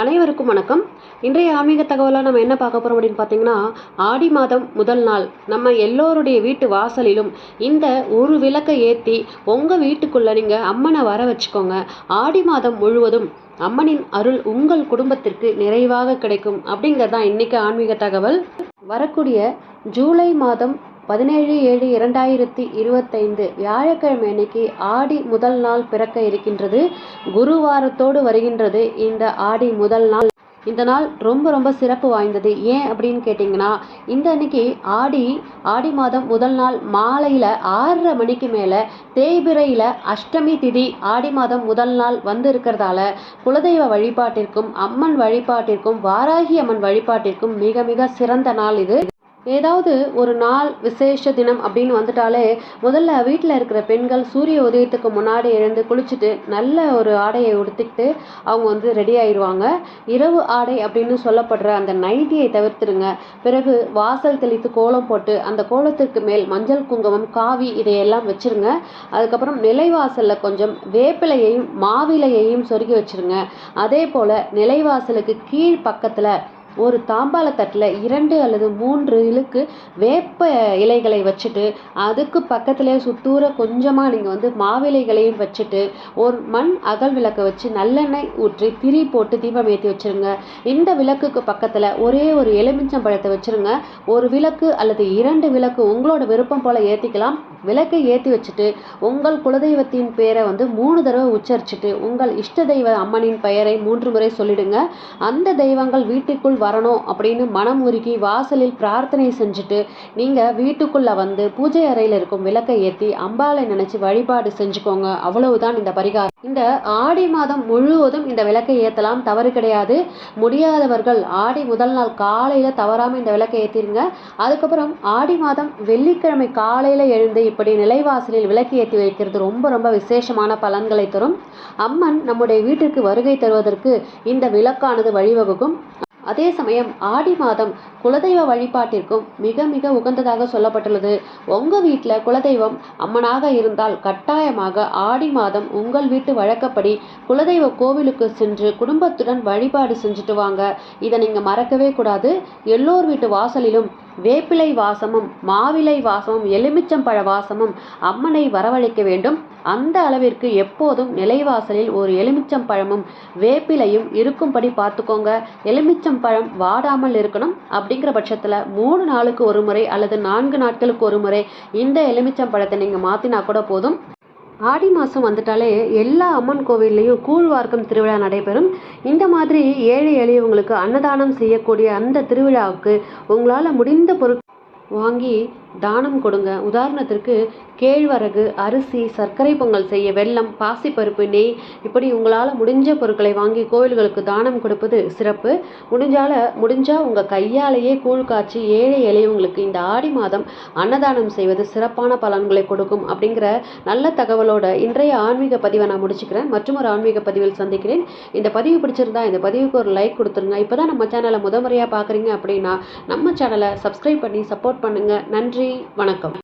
அனைவருக்கும் வணக்கம். இன்றைய ஆன்மீக தகவலாக நம்ம என்ன பார்க்க போகிறோம் அப்படின்னு பார்த்தீங்கன்னா ஆடி மாதம் முதல் நாள் நம்ம எல்லோருடைய வீட்டு வாசலிலும் இந்த ஒரு விளக்கை ஏற்றி உங்கள் வீட்டுக்குள்ளே நீங்கள் அம்மனை வர வச்சுக்கோங்க. ஆடி மாதம் முழுவதும் அம்மனின் அருள் உங்கள் குடும்பத்திற்கு நிறைவாக கிடைக்கும் அப்படிங்கிறது தான் இன்றைக்கி ஆன்மீக தகவல். வரக்கூடிய ஜூலை மாதம் பதினேழு ஏழு இரண்டாயிரத்தி இருபத்தைந்து வியாழக்கிழமை அன்னைக்கு ஆடி முதல் நாள் பிறக்க இருக்கின்றது. குருவாரத்தோடு வருகின்றது இந்த ஆடி முதல் நாள். இந்த நாள் ரொம்ப ரொம்ப சிறப்பு வாய்ந்தது. ஏன் அப்படின்னு கேட்டிங்கன்னா இந்த அன்னைக்கு ஆடி ஆடி மாதம் முதல் நாள் மாலையில் ஆறரை மணிக்கு மேலே தேய்பிரையில் அஷ்டமி திதி ஆடி மாதம் முதல் நாள் வந்து இருக்கிறதால குலதெய்வ வழிபாட்டிற்கும் அம்மன் வழிபாட்டிற்கும் வாராகி அம்மன் வழிபாட்டிற்கும் மிக மிக சிறந்த நாள் இது. ஏதாவது ஒரு நாள் விசேஷ தினம் அப்படின்னு வந்துட்டாலே முதல்ல வீட்டில் இருக்கிற பெண்கள் சூரிய உதயத்துக்கு முன்னாடி எழுந்து குளிச்சுட்டு நல்ல ஒரு ஆடையை உடுத்திக்கிட்டு அவங்க வந்து ரெடி ஆயிடுவாங்க. இரவு ஆடை அப்படின்னு சொல்லப்படுற அந்த நைட்டியை தவிர்த்துடுங்க. பிறகு வாசல் தெளித்து கோலம் போட்டு அந்த கோலத்திற்கு மேல் மஞ்சள் குங்குமம் காவி இதையெல்லாம் வச்சுருங்க. அதுக்கப்புறம் நிலைவாசலில் கொஞ்சம் வேப்பிலையையும் மாவிலையையும் சொருகி வச்சுருங்க. அதே போல் நிலைவாசலுக்கு கீழ் பக்கத்தில் ஒரு தாம்பாளத்தட்டில் இரண்டு அல்லது மூன்று இழுக்கு வேப்ப இலைகளை வச்சுட்டு அதுக்கு பக்கத்திலே சுத்தூர கொஞ்சமாக நீங்கள் வந்து மாவிலைகளையும் வச்சுட்டு ஒரு மண் அகல் விளக்கை வச்சு நல்லெண்ணெய் ஊற்றி திரி போட்டு தீபம் ஏற்றி வச்சுருங்க. இந்த விளக்குக்கு பக்கத்தில் ஒரே ஒரு எலுமிச்சம் பழத்தை வச்சுருங்க. ஒரு விளக்கு அல்லது இரண்டு விளக்கு உங்களோட விருப்பம் போல் ஏற்றிக்கலாம் விளக்கை ஏற்றி வச்சுட்டு உங்கள் குலதெய்வத்தின் பேரை வந்து மூணு தடவை உச்சரிச்சுட்டு உங்கள் இஷ்ட தெய்வ அம்மனின் பெயரை மூன்று முறை சொல்லிடுங்க. அந்த தெய்வங்கள் வீட்டுக்குள் வரணும் அப்படின்னு மனம் உருகி வாசலில் பிரார்த்தனை செஞ்சுட்டு நீங்கள் வீட்டுக்குள்ளே வந்து பூஜை அறையில் இருக்கும் விளக்கை ஏற்றி அம்பாலை நினச்சி வழிபாடு செஞ்சுக்கோங்க. அவ்வளவுதான் இந்த பரிகாரம். இந்த ஆடி மாதம் முழுவதும் இந்த விளக்கை ஏற்றலாம் தவறு கிடையாது. முடியாதவர்கள் ஆடி முதல் நாள் காலையில் தவறாமல் இந்த விளக்கை ஏற்றிருங்க அதுக்கப்புறம் ஆடி மாதம் வெள்ளிக்கிழமை காலையில் எழுந்து இப்படி நிலைவாசலில் விளக்கு ஏற்றி வைக்கிறது ரொம்ப ரொம்ப விசேஷமான பலன்களை தரும். அம்மன் நம்முடைய வீட்டிற்கு வருகை தருவதற்கு இந்த விளக்கானது வழிவகுக்கும். அதே சமயம் ஆடி மாதம் குலதெய்வ வழிபாட்டிற்கும் மிக மிக உகந்ததாக சொல்லப்பட்டுள்ளது. உங்கள் வீட்டில் குலதெய்வம் அம்மனாக இருந்தால் கட்டாயமாக ஆடி மாதம் உங்கள் வீட்டு வழக்கப்படி குலதெய்வ கோவிலுக்கு சென்று குடும்பத்துடன் வழிபாடு செஞ்சுட்டு வாங்க. இதை நீங்கள் மறக்கவே கூடாது. எல்லோர் வீட்டு வாசலிலும் வேப்பிலை வாசமும் மாவிலை வாசமும் எலுமிச்சம்பழ வாசமும் அம்மனை வரவழைக்க வேண்டும். அந்த அளவிற்கு எப்போதும் நிலைவாசலில் ஒரு எலுமிச்சம் பழமும் வேப்பிலையும் இருக்கும்படி பார்த்துக்கோங்க. எலுமிச்சம் பழம் வாடாமல் இருக்கணும். அப்படிங்கிற பட்சத்தில் மூணு நாளுக்கு ஒரு முறை அல்லது நான்கு நாட்களுக்கு ஒரு முறை இந்த எலுமிச்சம் பழத்தை நீங்கள் மாற்றினா கூட போதும். ஆடி மாதம் வந்துட்டாலே எல்லா அம்மன் கோவில்லையும் கூழ்வார்க்கம் திருவிழா நடைபெறும். இந்த மாதிரி ஏழை எளியவங்களுக்கு அன்னதானம் செய்யக்கூடிய அந்த திருவிழாவுக்கு உங்களால் முடிந்த பொருட்கள் வாங்கி தானம் கொடுங்க. உதாரணத்திற்கு கேழ்வரகு அரிசி சர்க்கரை பொங்கல் செய்ய வெல்லம் பாசிப்பருப்பு நெய் இப்படி உங்களால் முடிஞ்ச பொருட்களை வாங்கி கோவில்களுக்கு தானம் கொடுப்பது சிறப்பு. முடிஞ்சால முடிஞ்சால் உங்கள் கையாலேயே கூழ் காய்ச்சி ஏழை எளியவங்களுக்கு இந்த ஆடி மாதம் அன்னதானம் செய்வது சிறப்பான பலன்களை கொடுக்கும் அப்படிங்கிற நல்ல தகவலோட இன்றைய ஆன்மீக பதிவை நான் முடிச்சுக்கிறேன். மற்றும் ஒரு ஆன்மீக பதிவில் சந்திக்கிறேன். இந்த பதிவு பிடிச்சிருந்தா இந்த பதிவுக்கு ஒரு லைக் கொடுத்துருங்க. இப்போ தான் நம்ம சேனலை முதல் முறையாக பார்க்குறீங்க அப்படின்னா நம்ம சேனலை சப்ஸ்கிரைப் பண்ணி சப்போர்ட் பண்ணுங்கள் நன்றி. நன்றி வணக்கம்.